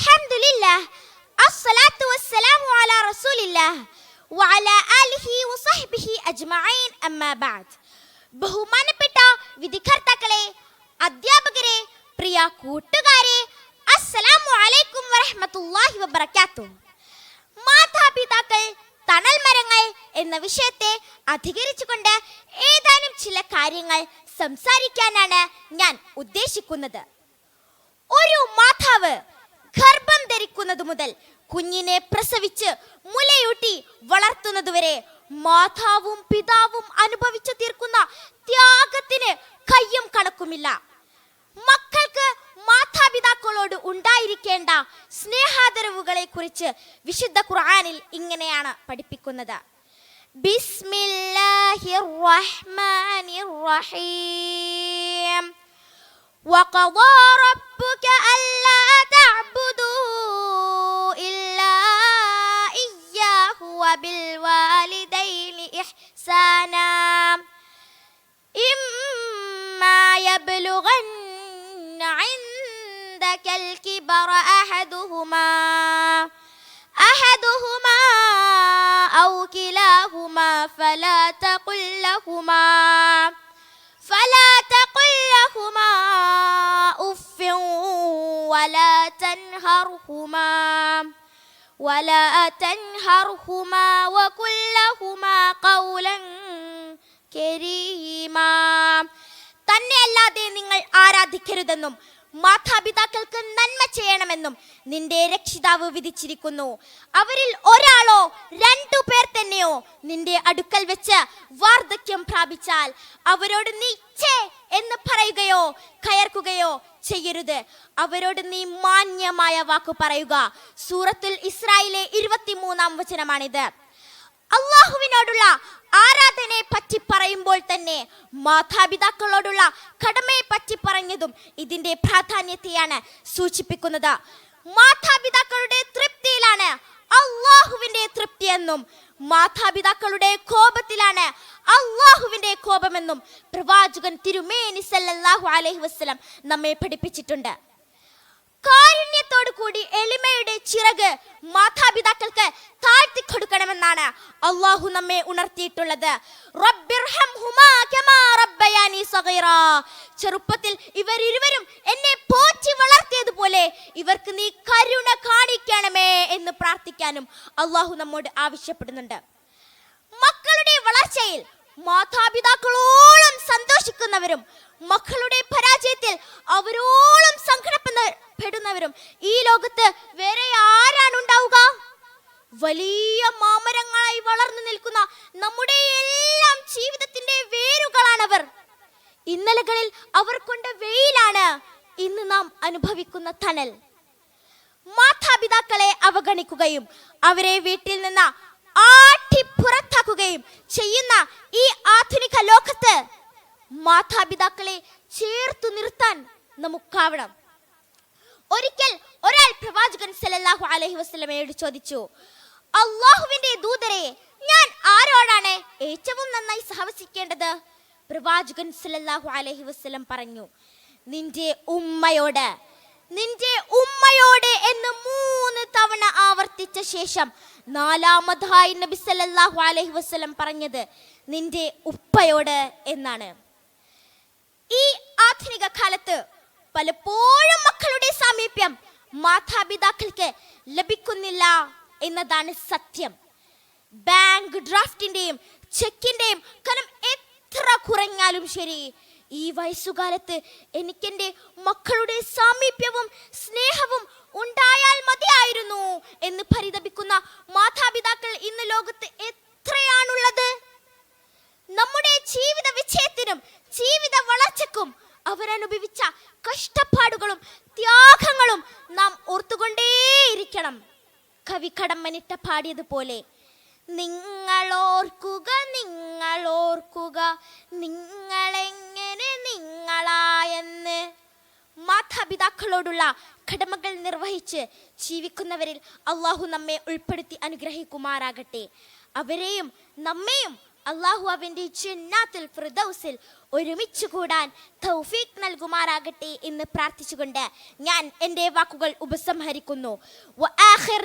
അൽഹംദുലില്ലാഹ് അസ്സലാത്തു വസ്സലാമു അലാ റസൂലില്ലാഹ് വഅലാ ആലിഹി വസഹ്ബിഹി അജ്മഈൻ അമ്മാ ബഅദ് ബഹുമാനപ്പെട്ട വിധികർത്താക്കളെ അധ്യാപകരെ പ്രിയ കൂട്ടുകാരെ അസ്സലാമു അലൈക്കും വറഹ്മത്തുള്ളാഹി വബറകാതുഹു മാതാപിതാക്കൾ തണൽ മരങ്ങൾ എന്ന വിഷയത്തെ അധികരിച്ചുകൊണ്ട് ഏതാനും ചില കാര്യങ്ങൾ സംസാരിക്കാനാണ് ഞാൻ ഉദ്ദേശിക്കുന്നത്. ഒരു മാതാവ് ഗർഭം ധരിക്കുന്നത് മുതൽ കുഞ്ഞിനെ പ്രസവിച്ച് മുലയൂട്ടി വളർത്തുന്നതുവരെ മാതാവും പിതാവും അനുഭവിച്ചു തീർക്കുന്ന ത്യാഗത്തിന് കയ്യും കണക്കുമില്ല. മക്കൾക്ക് മാതാപിതാക്കളോട് ഉണ്ടായിരിക്കേണ്ട സ്നേഹാദരവുകളെ കുറിച്ച് വിശുദ്ധ ഖുർആാനിൽ ഇങ്ങനെയാണ് പഠിപ്പിക്കുന്നത്. ബിസ്മില്ലാഹിർ റഹ്മാനിർ റഹീം റബ്ബുക وبالوالدين إحسانا. إما يبلغن عندك الكبر أحدهما أحدهما أو كلاهما فلا تقل لهما فلا تقل لهما أف ولا تنهرهما. ولا تنهرهما وقل لهما قولا كريما തന്നെ അല്ലാതെ നിങ്ങൾ ആരാധിക്കരുതെന്നും മാതാപിതാക്കൾക്ക് നന്മ ചെയ്യണമെന്നും നിന്റെ രക്ഷിതാവ് വിധിച്ചിരിക്കുന്നു അവരിൽ ഒരാളോ രണ്ടു പേർ തന്നെയോ നിന്റെ അടുക്കൽ വെച്ച് വാർദ്ധക്യം പ്രാപിച്ചാൽ അവരോട് നീ ഛേ എന്ന് പറയുകയോ കയർക്കുകയോ ചെയ്യരുത്. അവരോട് നീ മാന്യമായ വാക്ക് പറയുക. സൂറത്തുൽ ഇസ്രായിലെ ഇരുപത്തിമൂന്നാം വചനമാണിത്. അള്ളാഹുവിനോടുള്ള ആരാധനയെ പറ്റി പറയുമ്പോൾ തന്നെ മാതാപിതാക്കളോടുള്ള കടമയെ പറ്റി പറഞ്ഞതും ഇതിന്റെ പ്രാധാന്യത്തെയാണ് സൂചിപ്പിക്കുന്നത്. മാതാപിതാക്കളുടെ തൃപ്തിയിലാണ് അള്ളാഹുവിന്റെ തൃപ്തിയെന്നും മാതാപിതാക്കളുടെ കോപത്തിലാണ് അള്ളാഹുവിന്റെ കോപമെന്നും പ്രവാചകൻ തിരുമേനി സല്ലല്ലാഹു അലൈഹി വസല്ലം നമ്മെ പഠിപ്പിച്ചിട്ടുണ്ട്. കാരുണ്യത്തോടു കൂടി എളിമയുടെ ചിറക് മാതാപിതാക്കൾക്ക് താഴ്ത്തി കൊടുക്കണമെന്നാണ് അള്ളാഹു നമ്മെ ഉണർത്തിയിട്ടുള്ളത്. ചെറുപ്പത്തിൽ ഇവരിരുവരും എന്നെ പോറ്റി വളർത്തിയതുപോലെ ഇവർക്ക് നീ കരുണ കാണിക്കണമേ എന്ന് പ്രാർത്ഥിക്കാനും അള്ളാഹു നമ്മോട് ആവശ്യപ്പെടുന്നുണ്ട്. മക്കളുടെ വളർച്ചയിൽ മാതാപിതാക്കളോളം സന്തോഷിക്കുന്നവരും മക്കളുടെ പരാജയത്തിൽ അവരോളം സങ്കടപ്പെടുന്നവരും ഈ ലോകത്ത് വേറെ ആരാണ് ഉണ്ടാവുക? വലിയ മാമരങ്ങളായി വളർന്നു നിൽക്കുന്ന നമ്മുടെ എല്ലാം ഇന്നലകളിൽ അവർ കൊണ്ട വെയിലാണ് ഇന്ന് നാം അനുഭവിക്കുന്ന തണൽ. മാതാപിതാക്കളെ അവഗണിക്കുകയും അവരെ വീട്ടിൽ നിന്ന് ആട്ടി പുറത്താക്കുകയും ചെയ്യുന്ന ഈ ആധുനിക ലോകത്ത് മാതാപിതാക്കളെ ചേർത്തു നിർത്താൻ നമുക്കാവണം. ഒരിക്കൽ ഒരാൾ പ്രവാചകൻ സല്ലല്ലാഹു അലൈഹി വസല്ലമയോട് ചോദിച്ചു അള്ളാഹുവിന്റെ ദൂതരെ ഞാൻ ആരോടാണ് ഏറ്റവും നന്നായി സഹവസിക്കേണ്ടത്? പ്രവാചകൻ സല്ലല്ലാഹു അലൈഹി വസല്ലം പറഞ്ഞു നിന്റെ ഉമ്മയോട് നിന്റെ ഉമ്മയോട് എന്ന് മൂന്ന് തവണ ആവർത്തിച്ച ശേഷം നാലാമതായി നബി സല്ലല്ലാഹു അലൈഹി വസല്ലം പറഞ്ഞത് നിന്റെ ഉപ്പയോട് എന്നാണ്. ഈ ആധുനിക കാലത്ത് പലപ്പോഴും മക്കളുടെ സാമീപ്യം മാതാപിതാക്കൾക്ക് ലഭിക്കുന്നില്ല എന്നതാണ് സത്യം. ബാങ്ക് ഡ്രാഫ്റ്റിന്റെയും ചെക്കിന്റെയും കനം എത്ര കുറഞ്ഞാലും ശരി. ഈ വയസ്സുകാലത്ത് എനിക്കെന്റെ മക്കളുടെ സാമീപ്യവും സ്നേഹവും ഉണ്ടായാൽ മതിയായിരുന്നു എന്ന് പരിതപിക്കുന്ന മാതാപിതാക്കൾ ഇന്ന് ലോകത്ത് എത്രയാണുള്ളത്? നമ്മുടെ ജീവിത വിജയത്തിനും ജീവിത വളർച്ചക്കും അവരനുഭവിച്ച കഷ്ടപ്പാടുകളും ത്യാഗങ്ങളും നാം ഓർത്തുകൊണ്ടേയിരിക്കണം. കവി കടമ്മനിട്ട പാടിയതുപോലെ നിങ്ങളോർക്കുക നിങ്ങളോർക്കുക നിങ്ങളെങ്ങനെ നിങ്ങളായെന്ന്? മാതാപിതാക്കളോടുള്ള കടമകൾ നിർവഹിച്ച് ജീവിക്കുന്നവരിൽ അള്ളാഹു നമ്മെ ഉൾപ്പെടുത്തി അനുഗ്രഹിക്കുമാറാകട്ടെ. അവരെയും നമ്മെയും അള്ളാഹു അവന്റെ ചിന്നാത്തിൽ ഫിർദൗസിൽ ഒരുമിച്ച് കൂടാൻ തൗഫീഖ് നൽകുമാറാകട്ടെ എന്ന് പ്രാർത്ഥിച്ചുകൊണ്ട് ഞാൻ എന്റെ വാക്കുകൾ ഉപസംഹരിക്കുന്നു. വആഖിർ